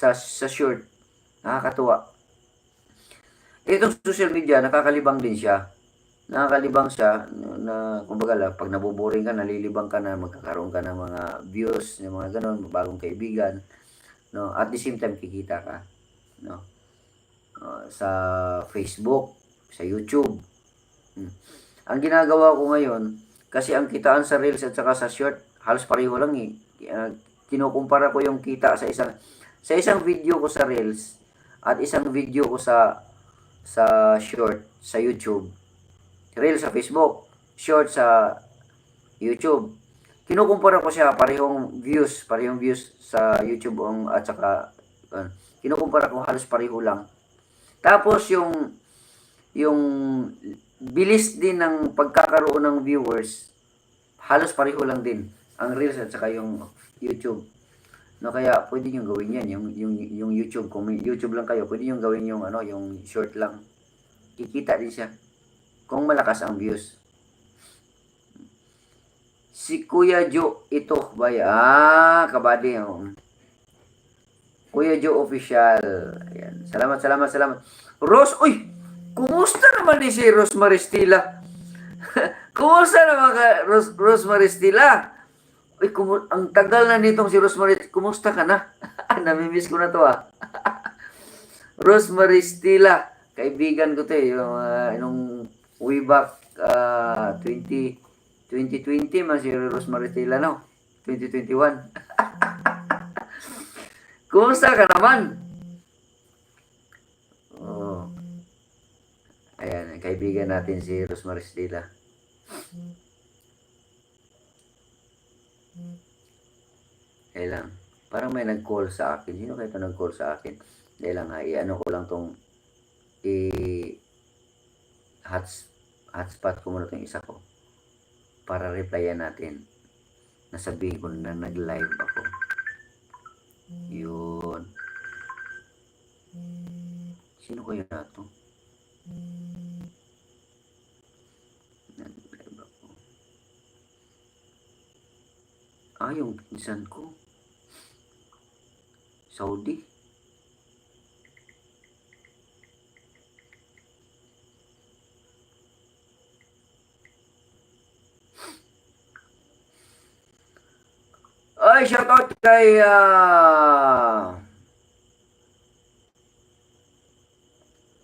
sa, sa short. Nakakatuwa. Itong social media, nakakalibang din siya. Nakakalibang siya na, kumbaga lang, pag nabuboring ka, nalilibang ka na, magkakaroon ka ng mga views, ng mga ganon, bagong kaibigan. No? At the same time, kikita ka. No? Uh, sa Facebook, sa YouTube. Hmm. Ang ginagawa ko ngayon, kasi ang kitaan sa Reels at saka sa short, halos pareho lang eh. Uh, kinukumpara ko yung kita sa isang sa isang video ko sa Reels at isang video ko sa sa short sa YouTube. Reels sa Facebook, short sa YouTube. Kinukumpara ko siya parehong views, parehong views sa YouTube ang at saka uh, kinukumpara ko halos pareho lang. Tapos yung yung bilis din ng pagkakaroon ng viewers halos pareho lang din ang Reels at saka yung YouTube. No kaya pwede niyo gawin 'yan yung yung yung YouTube kung YouTube lang kayo, pwede niyo gawin yung ano, yung short lang. Kikita din siya kung malakas ang views. Si Kuya Jo ito ba Ah, kabady. Oh. Kuya Jo official. Ayan. Salamat, salamat, salamat. Rose, uy! Kumusta naman ni si Rose Maristila? kumusta naman ka, Rose, Rose Maristila? Uy, kumu- ang tagal na nitong si Rose Maristila. Kumusta ka na? Namimiss ko na to ah. Rose Maristila. Kaibigan ko to eh. Yung, uh, nung way back uh, 20, 2020 man si Rose Maristila no? 2021. Kumusta ka naman? Oh. Ayan, kaibigan natin si Rosemary Stila. Kaya lang, parang may nag-call sa akin. Sino kaya ito nag-call sa akin? Dahil lang, ha, i-ano ko lang tong i hots, hotspot ko muna itong isa ko para replyan natin. Nasabihin ko na nag-live ako. Yun. Sino kaya na to? Nag-live ako. Yung pinsan ko. Saudi. Ay, shoutout kay ah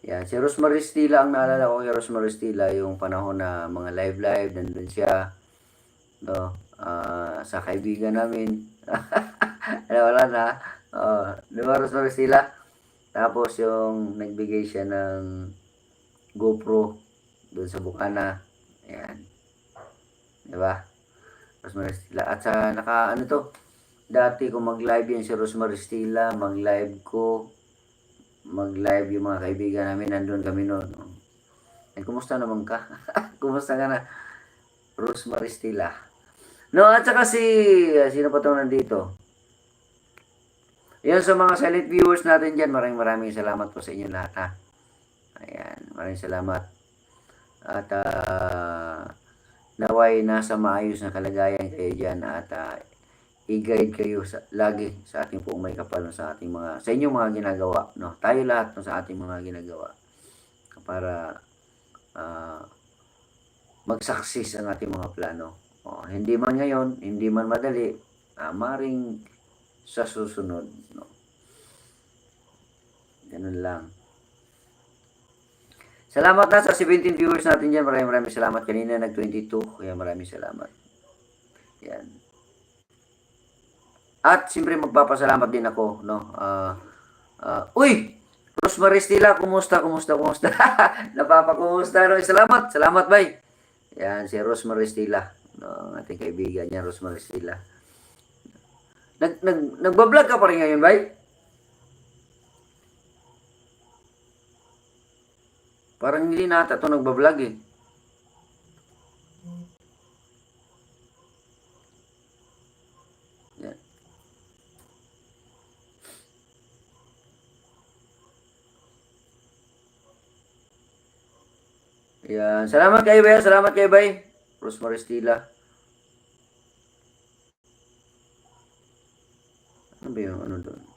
Yan, si Rosemary Stila ang naalala ko kay Rosemary Stila yung panahon na mga live-live, nandun siya. No, ah, sa kaibigan namin. Ano, wala na. Oh, di ba Rosemary Stila? Tapos yung nagbigay siya ng GoPro doon sa Bukana. Ayan. Di ba? Rosemary Stila. At sa naka ano to, dati ko mag-live yan si Rosemary Stila, mag-live ko, mag-live yung mga kaibigan namin, nandun kami noon. No? Eh, kumusta naman ka? kumusta ka na? Rosemary Stila. No, at saka si, sino pa itong nandito? Yan sa mga silent viewers natin dyan, maraming maraming salamat po sa inyo lahat ha. Ayan, maraming salamat. At ah, naway nasa maayos na kalagayan kayo dyan at ah, i-guide kayo sa, lagi sa ating pong may kapal sa ating mga sa inyong mga ginagawa no tayo lahat no, sa ating mga ginagawa para ah, mag-success ang ating mga plano o, hindi man ngayon hindi man madali ah, maring sa susunod no ganun lang Salamat na sa 17 viewers natin dyan. Maraming maraming salamat. Kanina nag-22. Kaya maraming salamat. Yan. At siyempre magpapasalamat din ako, no? Ah, ah, uy! Rosemary Stila, kumusta, kumusta, kumusta? Napapakumusta, no? Salamat, salamat, bay. Yan, si Rosemary Stila. Ang ating kaibigan niya, Rosemary Stila. Nag, nag, nagbablog ka pa rin ngayon, bay? Parang hindi nata ito nagbablog eh. Yan. Yan. Salamat kay Bay. Salamat kay Bay. Cruz Maristila. Ano ba yung ano doon?